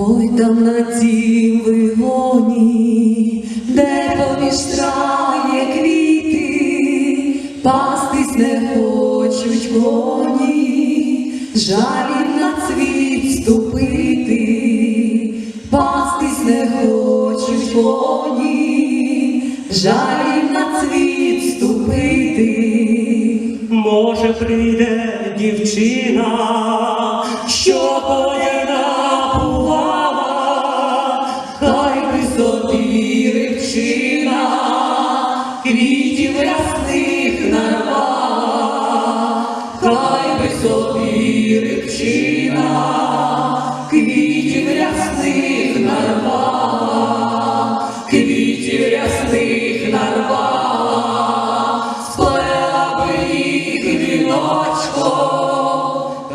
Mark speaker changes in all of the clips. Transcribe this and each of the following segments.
Speaker 1: Ой там на тім вигоні, де поміж трає квіти, пастись не хочуть коні, жаліб на цвіт ступити, пастись не хочуть коні, жаліб на цвіт ступити.
Speaker 2: Може прийде дівчина, що поє
Speaker 1: собі рибчина, квітів рясних хай би собі рибчина, квітів рясних нарвала, квітів рясних нарвала, сплела би їх віночко,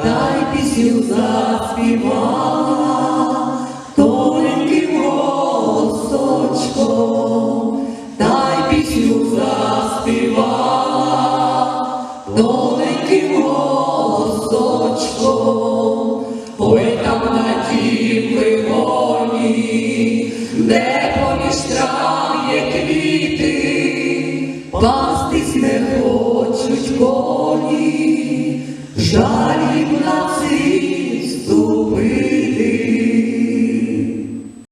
Speaker 1: та й пісню заспівала. Тоненьким голосочком, ой на тім вигоні, де поміж трав'є квіти, пастись не хочуть коні, жаліб на цвіт